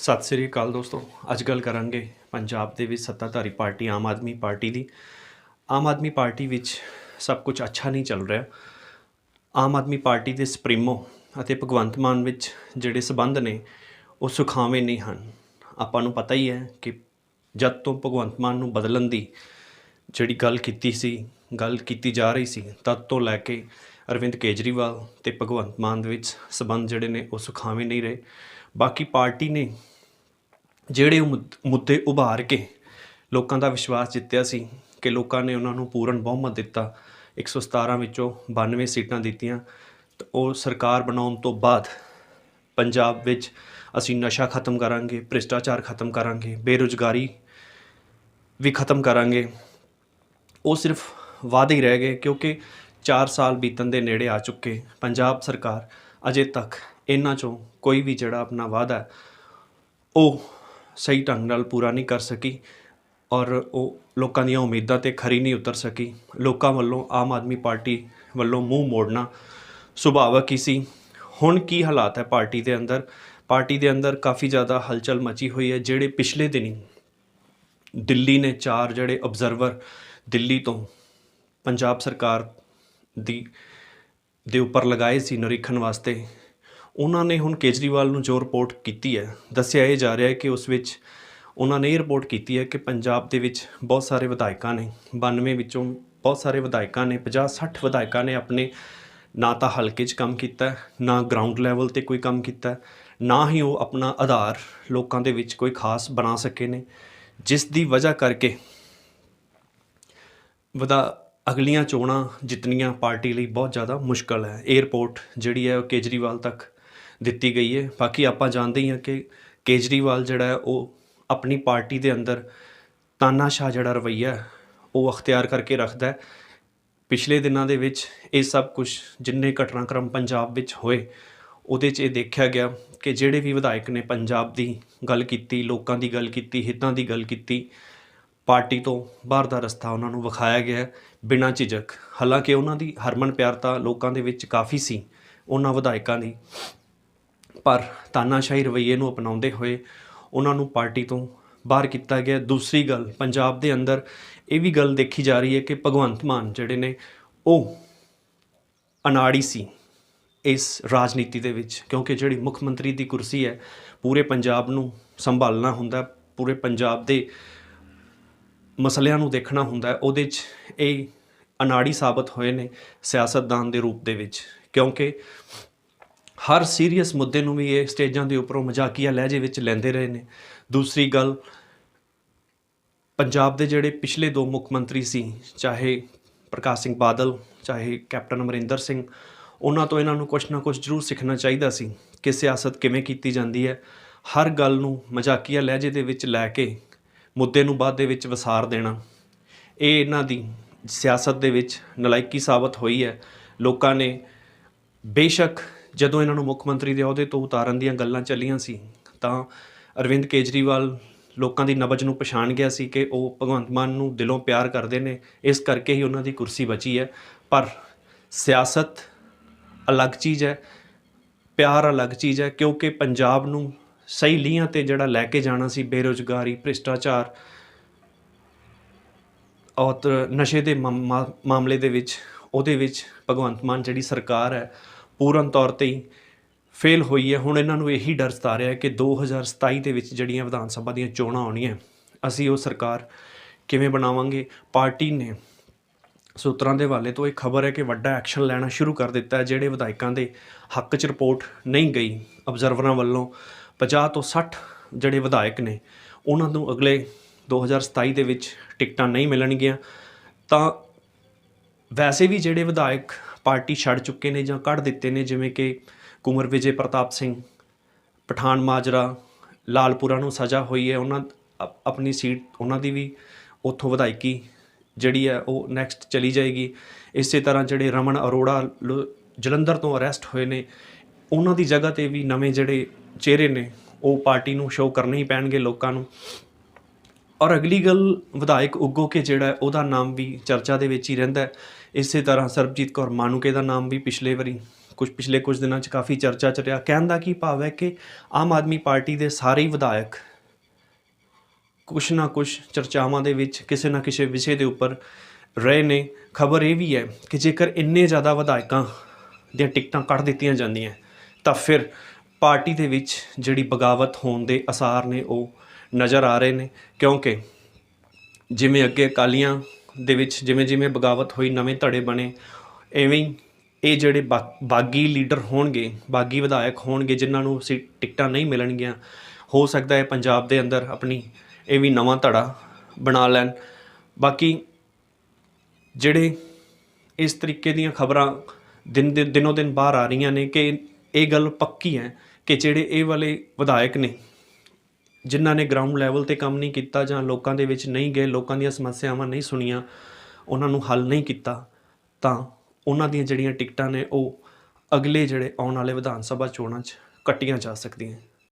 ਸਤਿ ਸ੍ਰੀ ਅਕਾਲ ਦੋਸਤੋ। ਅੱਜ ਗੱਲ ਕਰਾਂਗੇ ਪੰਜਾਬ ਦੇ ਵਿੱਚ ਸੱਤਾਧਾਰੀ ਪਾਰਟੀ, ਆਮ ਆਦਮੀ ਪਾਰਟੀ ਦੀ। ਆਮ ਆਦਮੀ ਪਾਰਟੀ ਵਿੱਚ ਸਭ ਕੁਝ ਅੱਛਾ ਨਹੀਂ ਚੱਲ ਰਿਹਾ। ਆਮ ਆਦਮੀ ਪਾਰਟੀ ਦੇ ਸੁਪਰੀਮੋ ਅਤੇ ਭਗਵੰਤ ਮਾਨ ਵਿੱਚ ਜਿਹੜੇ ਸਬੰਧ ਨੇ, ਉਹ ਸੁਖਾਵੇਂ ਨਹੀਂ ਹਨ। ਆਪਾਂ ਨੂੰ ਪਤਾ ਹੀ ਹੈ ਕਿ ਜਦ ਤੋਂ ਭਗਵੰਤ ਮਾਨ ਨੂੰ ਬਦਲਣ ਦੀ ਜਿਹੜੀ ਗੱਲ ਕੀਤੀ ਸੀ, ਗੱਲ ਕੀਤੀ ਜਾ ਰਹੀ ਸੀ, ਤਦ ਤੋਂ ਲੈ ਕੇ ਅਰਵਿੰਦ ਕੇਜਰੀਵਾਲ ਤੇ ਭਗਵੰਤ ਮਾਨ ਦੇ ਵਿੱਚ ਸਬੰਧ ਜਿਹੜੇ ਨੇ, ਉਹ ਸੁਖਾਵੇਂ ਨਹੀਂ ਰਹੇ। ਬਾਕੀ ਪਾਰਟੀ ਨੇ ਜਿਹੜੇ ਉਹ ਮੁੱਦੇ ਉਭਾਰ ਕੇ ਲੋਕਾਂ ਦਾ ਵਿਸ਼ਵਾਸ ਜਿੱਤਿਆ ਸੀ ਕਿ ਲੋਕਾਂ ਨੇ ਉਹਨਾਂ ਨੂੰ ਪੂਰਨ ਬਹੁਮਤ ਦਿੱਤਾ 117 ਵਿੱਚੋਂ 92 ਸੀਟਾਂ ਦਿੱਤੀਆਂ, ਤੇ ਉਹ ਸਰਕਾਰ ਬਣਾਉਣ ਤੋਂ ਬਾਅਦ ਪੰਜਾਬ ਵਿੱਚ ਅਸੀਂ ਨਸ਼ਾ ਖਤਮ ਕਰਾਂਗੇ, ਭ੍ਰਿਸ਼ਟਾਚਾਰ ਖਤਮ ਕਰਾਂਗੇ, ਬੇਰੁਜ਼ਗਾਰੀ ਵੀ ਖਤਮ ਕਰਾਂਗੇ। ਉਹ ਸਿਰਫ ਵਾਅਦੇ ਹੀ ਰਹਿ ਗਏ ਕਿਉਂਕਿ 4 ਸਾਲ ਬੀਤਣ ਦੇ ਨੇੜੇ ਆ ਚੁੱਕੇ ਪੰਜਾਬ ਸਰਕਾਰ ਅਜੇ ਤੱਕ ਇਹਨਾਂ ਚੋਂ ਕੋਈ ਵੀ ਜਿਹੜਾ ਆਪਣਾ ਵਾਅਦਾ ਉਹ ਸਹੀ ਢੰਗ ਨਾਲ ਪੂਰਾ ਨਹੀਂ ਕਰ ਸਕੀ ਔਰ ਉਹ ਲੋਕਾਂ ਦੀਆਂ ਉਮੀਦਾਂ ਤੇ ਖਰੀ ਨਹੀਂ ਉਤਰ ਸਕੀ। ਲੋਕਾਂ ਵੱਲੋਂ ਆਮ ਆਦਮੀ ਪਾਰਟੀ ਵੱਲੋਂ ਮੂੰਹ ਮੋੜਨਾ ਸੁਭਾਵਕ ਹੀ ਸੀ। ਹੁਣ ਕੀ ਹਾਲਾਤ ਹੈ ਪਾਰਟੀ ਦੇ ਅੰਦਰ? ਪਾਰਟੀ ਦੇ ਅੰਦਰ ਕਾਫੀ ਜ਼ਿਆਦਾ ਹਲਚਲ ਮਚੀ ਹੋਈ ਹੈ। ਜਿਹੜੇ ਪਿਛਲੇ ਦਿਨੀ ਦਿੱਲੀ ਨੇ ਚਾਰ ਜਿਹੜੇ ਆਬਜ਼ਰਵਰ ਦਿੱਲੀ ਤੋਂ ਪੰਜਾਬ ਸਰਕਾਰ ਦੀ ਦੇ ਉੱਪਰ ਲਗਾਏ ਸੀ ਨਿਰੀਖਣ ਵਾਸਤੇ ਉਹਨਾਂ ਨੇ ਹੁਣ ਕੇਜਰੀਵਾਲ ਨੂੰ ਜੋ ਰਿਪੋਰਟ ਕੀਤੀ ਹੈ, ਦੱਸਿਆ ਇਹ ਜਾ ਰਿਹਾ ਹੈ ਕਿ ਉਸ ਵਿੱਚ ਉਹਨਾਂ ਨੇ ਇਹ ਰਿਪੋਰਟ ਕੀਤੀ ਹੈ ਕਿ ਪੰਜਾਬ ਦੇ ਵਿੱਚ ਬਹੁਤ ਸਾਰੇ ਵਿਧਾਇਕਾਂ ਨੇ 92 ਵਿੱਚੋਂ ਬਹੁਤ ਸਾਰੇ ਵਿਧਾਇਕਾਂ ਨੇ 50 60 ਵਿਧਾਇਕਾਂ ਨੇ ਆਪਣੇ ਨਾ ਤਾਂ ਹਲਕੇ 'ਚ ਕੰਮ ਕੀਤਾ ਨਾ ਗਰਾਊਂਡ ਲੈਵਲ ਤੇ ਕੋਈ ਕੰਮ ਕੀਤਾ ਨਾ ਹੀ ਉਹ ਆਪਣਾ ਆਧਾਰ ਲੋਕਾਂ ਦੇ ਵਿੱਚ ਕੋਈ ਖਾਸ ਬਣਾ ਸਕੇ ਨੇ, ਜਿਸ ਦੀ ਵਜ੍ਹਾ ਕਰਕੇ ਵਧਾ ਅਗਲੀਆਂ ਚੋਣਾਂ ਜਿੱਤਣੀਆਂ ਪਾਰਟੀ ਲਈ ਬਹੁਤ ਜ਼ਿਆਦਾ ਮੁਸ਼ਕਲ ਹੈ। ਇਹ ਰਿਪੋਰਟ ਜਿਹੜੀ ਹੈ ਉਹ ਕੇਜਰੀਵਾਲ ਤੱਕ ਦਿੱਤੀ ਗਈ ਹੈ। ਬਾਕੀ ਆਪਾਂ ਜਾਣਦੇ ਹੀ ਹਾਂ ਕਿ ਕੇਜਰੀਵਾਲ ਜਿਹੜਾ ਹੈ, ਉਹ ਆਪਣੀ ਪਾਰਟੀ ਦੇ ਅੰਦਰ ਤਾਨਾਸ਼ਾਹ ਜਿਹੜਾ ਰਵੱਈਆ ਉਹ ਅਖਤਿਆਰ ਕਰਕੇ ਰੱਖਦਾ ਹੈ। ਪਿਛਲੇ ਦਿਨਾਂ ਦੇ ਵਿੱਚ ਇਹ ਸਭ ਕੁਝ ਜਿੰਨੇ ਘਟਨਾਕ੍ਰਮ ਪੰਜਾਬ ਵਿੱਚ ਹੋਏ, ਉਹਦੇ 'ਚ ਇਹ ਦੇਖਿਆ ਗਿਆ ਕਿ ਜਿਹੜੇ ਵੀ ਵਿਧਾਇਕ ਨੇ ਪੰਜਾਬ ਦੀ ਗੱਲ ਕੀਤੀ, ਲੋਕਾਂ ਦੀ ਗੱਲ ਕੀਤੀ, ਹਿੱਤਾਂ ਦੀ ਗੱਲ ਕੀਤੀ, ਪਾਰਟੀ ਤੋਂ ਬਾਹਰ ਦਾ ਰਸਤਾ ਉਹਨਾਂ ਨੂੰ ਵਿਖਾਇਆ ਗਿਆ ਬਿਨਾਂ ਝਿਜਕ। ਹਾਲਾਂਕਿ ਉਹਨਾਂ ਦੀ ਹਰਮਨ ਪਿਆਰਤਾ ਲੋਕਾਂ ਦੇ ਵਿੱਚ ਕਾਫੀ ਸੀ, ਉਹਨਾਂ ਵਿਧਾਇਕਾਂ ਦੀ। ਪਰ ਤਾਨਾਸ਼ਾਹੀ ਰਵੱਈਏ ਨੂੰ ਅਪਣਾਉਂਦੇ ਹੋਏ ਉਹਨਾਂ ਨੂੰ ਪਾਰਟੀ ਤੋਂ ਬਾਹਰ ਕੀਤਾ ਗਿਆ। ਦੂਸਰੀ ਗੱਲ, ਪੰਜਾਬ ਦੇ ਅੰਦਰ ਇਹ ਵੀ ਗੱਲ ਦੇਖੀ ਜਾ ਰਹੀ ਹੈ ਕਿ ਭਗਵੰਤ ਮਾਨ ਜਿਹੜੇ ਨੇ, ਉਹ ਅਨਾੜੀ ਸੀ ਇਸ ਰਾਜਨੀਤੀ ਦੇ ਵਿੱਚ, ਕਿਉਂਕਿ ਜਿਹੜੀ ਮੁੱਖ ਮੰਤਰੀ ਦੀ ਕੁਰਸੀ ਹੈ, ਪੂਰੇ ਪੰਜਾਬ ਨੂੰ ਸੰਭਾਲਣਾ ਹੁੰਦਾ ਪੂਰੇ ਪੰਜਾਬ ਦੇ ਮਸਲਿਆਂ ਨੂੰ ਦੇਖਣਾ ਹੁੰਦਾ ਉਹਦੇ 'ਚ ਇਹ ਅਨਾੜੀ ਸਾਬਤ ਹੋਏ ਨੇ ਸਿਆਸਤਦਾਨ ਦੇ ਰੂਪ ਦੇ ਵਿੱਚ, ਕਿਉਂਕਿ ਹਰ ਸੀਰੀਅਸ ਮੁੱਦੇ ਨੂੰ ਵੀ ਇਹ ਸਟੇਜਾਂ ਦੇ ਉੱਪਰੋਂ ਮਜ਼ਾਕੀਆ ਲਹਿਜੇ ਵਿੱਚ ਲੈਂਦੇ ਰਹੇ ਨੇ। ਦੂਸਰੀ ਗੱਲ, ਪੰਜਾਬ ਦੇ ਜਿਹੜੇ ਪਿਛਲੇ ਦੋ ਮੁੱਖ ਮੰਤਰੀ ਸੀ, ਚਾਹੇ ਪ੍ਰਕਾਸ਼ ਸਿੰਘ ਬਾਦਲ, ਚਾਹੇ ਕੈਪਟਨ ਅਮਰਿੰਦਰ ਸਿੰਘ, ਉਹਨਾਂ ਤੋਂ ਇਹਨਾਂ ਨੂੰ ਕੁਝ ਨਾ ਕੁਝ ਜ਼ਰੂਰ ਸਿੱਖਣਾ ਚਾਹੀਦਾ ਸੀ ਕਿ ਸਿਆਸਤ ਕਿਵੇਂ ਕੀਤੀ ਜਾਂਦੀ ਹੈ। ਹਰ ਗੱਲ ਨੂੰ ਮਜ਼ਾਕੀਆ ਲਹਿਜੇ ਦੇ ਵਿੱਚ ਲੈ ਕੇ ਮੁੱਦੇ ਨੂੰ ਬਾਅਦ ਦੇ ਵਿੱਚ ਵਸਾਰ ਦੇਣਾ, ਇਹ ਇਹਨਾਂ ਦੀ ਸਿਆਸਤ ਦੇ ਵਿੱਚ ਨਲਾਇਕੀ ਸਾਬਤ ਹੋਈ ਹੈ। ਲੋਕਾਂ ਨੇ ਬੇਸ਼ੱਕ ਜਦੋਂ ਇਹਨਾਂ ਨੂੰ ਮੁੱਖ ਮੰਤਰੀ ਦੇ ਅਹੁਦੇ ਤੋਂ ਉਤਾਰਨ ਦੀਆਂ ਗੱਲਾਂ ਚੱਲੀਆਂ ਸੀ, ਤਾਂ ਅਰਵਿੰਦ ਕੇਜਰੀਵਾਲ ਲੋਕਾਂ ਦੀ ਨਬਜ ਨੂੰ ਪਛਾਣ ਗਿਆ ਸੀ ਕਿ ਉਹ ਭਗਵੰਤ ਮਾਨ ਨੂੰ ਦਿਲੋਂ ਪਿਆਰ ਕਰਦੇ ਨੇ, ਇਸ ਕਰਕੇ ਹੀ ਉਹਨਾਂ ਦੀ ਕੁਰਸੀ ਬਚੀ ਹੈ। ਪਰ ਸਿਆਸਤ ਅਲੱਗ ਚੀਜ਼ ਹੈ, ਪਿਆਰ ਅਲੱਗ ਚੀਜ਼ ਹੈ, ਕਿਉਂਕਿ ਪੰਜਾਬ ਨੂੰ ਸਹੀ ਲੀਹਾਂ ਤੇ ਜਿਹੜਾ ਲੈ ਕੇ ਜਾਣਾ ਸੀ, ਬੇਰੁਜ਼ਗਾਰੀ, ਭ੍ਰਿਸ਼ਟਾਚਾਰ, ਔਰ ਨਸ਼ੇ ਦੇ ਮਾਮਲੇ ਦੇ ਵਿੱਚ, ਉਹਦੇ ਵਿੱਚ ਭਗਵੰਤ ਮਾਨ ਜਿਹੜੀ ਸਰਕਾਰ ਹੈ ਪੂਰਨ ਤੌਰ ਤੇ ਹੀ ਫੇਲ ਹੋਈ ਹੈ। ਹੁਣ ਇਹਨਾਂ ਨੂੰ ਇਹੀ ਡਰ ਸਤਾ ਰਿਹਾ ਹੈ ਕਿ 2027 ਦੇ ਵਿੱਚ ਜਿਹੜੀਆਂ ਵਿਧਾਨ ਸਭਾ ਦੀਆਂ ਚੋਣਾਂ ਆਉਣੀਆਂ, ਅਸੀਂ ਉਹ ਸਰਕਾਰ ਕਿਵੇਂ ਬਣਾਵਾਂਗੇ? ਪਾਰਟੀ ਨੇ ਸੂਤਰਾਂ ਦੇ ਹਵਾਲੇ ਤੋਂ ਇਹ ਖਬਰ ਹੈ ਕਿ ਵੱਡਾ ਐਕਸ਼ਨ ਲੈਣਾ ਸ਼ੁਰੂ ਕਰ ਦਿੱਤਾ ਹੈ, ਜਿਹੜੇ ਵਿਧਾਇਕਾਂ ਦੇ ਹੱਕ 'ਚ ਰਿਪੋਰਟ ਨਹੀਂ ਗਈ। ਅਬਜ਼ਰਵਰਾਂ ਵੱਲੋਂ 50 ਤੋਂ 60 ਜਿਹੜੇ ਵਿਧਾਇਕ ਨੇ, ਉਹਨਾਂ ਨੂੰ ਅਗਲੇ 2027 ਦੇ ਵਿੱਚ ਟਿਕਟਾਂ ਨਹੀਂ ਮਿਲਣਗੀਆਂ। ਤਾਂ ਵੈਸੇ ਵੀ ਜਿਹੜੇ ਵਿਧਾਇਕ ਪਾਰਟੀ ਛੱਡ ਚੁੱਕੇ ਨੇ ਜਾਂ ਕੱਢ ਦਿੱਤੇ ਨੇ, ਜਿਵੇਂ ਕਿ ਕੁਮਰ ਵਿਜੇ ਪ੍ਰਤਾਪ ਸਿੰਘ, ਪਠਾਨ ਮਾਜਰਾ, ਲਾਲਪੁਰਾ ਨੂੰ ਸਜ਼ਾ ਹੋਈ ਹੈ। ਉਹਨਾਂ ਅਪ- ਆਪਣੀ ਸੀਟ ਉਹਨਾਂ ਦੀ ਵੀ ਉੱਥੋਂ ਵਿਧਾਇਕੀ ਜਿਹੜੀ ਹੈ ਉਹ ਨੈਕਸਟ ਚਲੀ ਜਾਏਗੀ। ਇਸੇ ਤਰ੍ਹਾਂ ਜਿਹੜੇ ਰਮਨ ਅਰੋੜਾ ਲੁ- ਜਲੰਧਰ ਤੋਂ ਅਰੈਸਟ ਹੋਏ ਨੇ, ਉਹਨਾਂ ਦੀ ਜਗ੍ਹਾ ਤੇ ਵੀ ਨਵੇਂ ਜਿਹੜੇ ਚਿਹਰੇ ਨੇ, ਉਹ ਪਾਰਟੀ ਨੂੰ ਸ਼ੋਅ ਕਰਨੇ ਹੀ ਪੈਣਗੇ ਲੋਕਾਂ ਨੂੰ। ਔਰ ਅਗਲੀ ਗੱਲ ਵਿਧਾਇਕ ਉੱਗੋ ਕੇ ਜਿਹੜਾ ਉਹਦਾ ਨਾਮ ਵੀ ਚਰਚਾ ਦੇ ਵਿੱਚ ਹੀ ਰਹਿੰਦਾ ਹੈ। ਇਸੇ ਤਰ੍ਹਾਂ ਸਰਬਜੀਤ ਕੌਰ ਮਾਨੂਕੇ ਦਾ ਨਾਮ ਵੀ ਪਿਛਲੇ ਵਾਰੀ ਕੁਝ ਪਿਛਲੇ ਕੁਝ ਦਿਨਾਂ 'ਚ ਕਾਫੀ ਚਰਚਾ 'ਚ ਰਿਹਾ। ਕਹਿਣ ਦਾ ਕੀ ਭਾਵ ਹੈ ਕਿ ਆਮ ਆਦਮੀ ਪਾਰਟੀ ਦੇ ਸਾਰੇ ਵਿਧਾਇਕ ਕੁਛ ਨਾ ਕੁਛ ਚਰਚਾਵਾਂ ਦੇ ਵਿੱਚ ਕਿਸੇ ਨਾ ਕਿਸੇ ਵਿਸ਼ੇ ਦੇ ਉੱਪਰ ਰਹੇ ਨੇ। ਖਬਰ ਇਹ ਵੀ ਹੈ ਕਿ ਜੇਕਰ ਇੰਨੇ ਜ਼ਿਆਦਾ ਵਿਧਾਇਕਾਂ ਦੀਆਂ ਟਿਕਟਾਂ ਕੱਢ ਦਿੱਤੀਆਂ ਜਾਂਦੀਆਂ, ਤਾਂ ਫਿਰ ਪਾਰਟੀ ਦੇ ਵਿੱਚ ਜਿਹੜੀ ਬਗਾਵਤ ਹੋਣ ਦੇ ਅਸਾਰ ਨੇ ਉਹ ਨਜ਼ਰ ਆ ਰਹੇ ਨੇ, ਕਿਉਂਕਿ ਜਿਵੇਂ ਅੱਗੇ ਅਕਾਲੀਆਂ ਦੇ ਵਿੱਚ ਜਿਵੇਂ ਜਿਵੇਂ ਬਗਾਵਤ ਹੋਈ, ਨਵੇਂ ਧੜੇ ਬਣੇ, ਐਵੇਂ ਹੀ ਇਹ ਜਿਹੜੇ ਬਾ- ਬਾਗੀ ਲੀਡਰ ਹੋਣਗੇ, ਬਾਗੀ ਵਿਧਾਇਕ ਹੋਣਗੇ, ਜਿਨ੍ਹਾਂ ਨੂੰ ਸੀ ਟਿਕਟਾਂ ਨਹੀਂ ਮਿਲਣਗੀਆਂ, ਹੋ ਸਕਦਾ ਹੈ ਪੰਜਾਬ ਦੇ ਅੰਦਰ ਆਪਣੀ ਇਹ ਵੀ ਨਵਾਂ ਧੜਾ ਬਣਾ ਲੈਣ। ਬਾਕੀ ਜਿਹੜੇ ਇਸ ਤਰੀਕੇ ਦੀਆਂ ਖਬਰਾਂ ਦਿਨ ਦਿਨ ਦਿਨੋਂ ਦਿਨ ਬਾਹਰ ਆ ਰਹੀਆਂ ਨੇ ਕਿ ਇਹ ਗੱਲ ਪੱਕੀ ਹੈ ਕਿ ਜਿਹੜੇ ਇਹ ਵਾਲੇ ਵਿਧਾਇਕ ਨੇ ਜਿਨ੍ਹਾਂ ਨੇ ਗਰਾਊਂਡ ਲੈਵਲ ਤੇ ਕੰਮ ਨਹੀਂ ਕੀਤਾ ਜਾਂ ਲੋਕਾਂ ਦੇ ਵਿੱਚ ਨਹੀਂ ਗਏ, ਲੋਕਾਂ ਦੀਆਂ ਸਮੱਸਿਆਵਾਂ ਨਹੀਂ ਸੁਣੀਆਂ, ਉਹਨਾਂ ਨੂੰ ਹੱਲ ਨਹੀਂ ਕੀਤਾ, ਤਾਂ ਉਹਨਾਂ ਦੀਆਂ ਜਿਹੜੀਆਂ ਟਿਕਟਾਂ ਨੇ ਉਹ ਅਗਲੇ ਜਿਹੜੇ ਆਉਣ ਵਾਲੇ ਵਿਧਾਨ ਸਭਾ ਚੋਣਾਂ 'ਚ ਕੱਟੀਆਂ ਜਾ ਸਕਦੀਆਂ।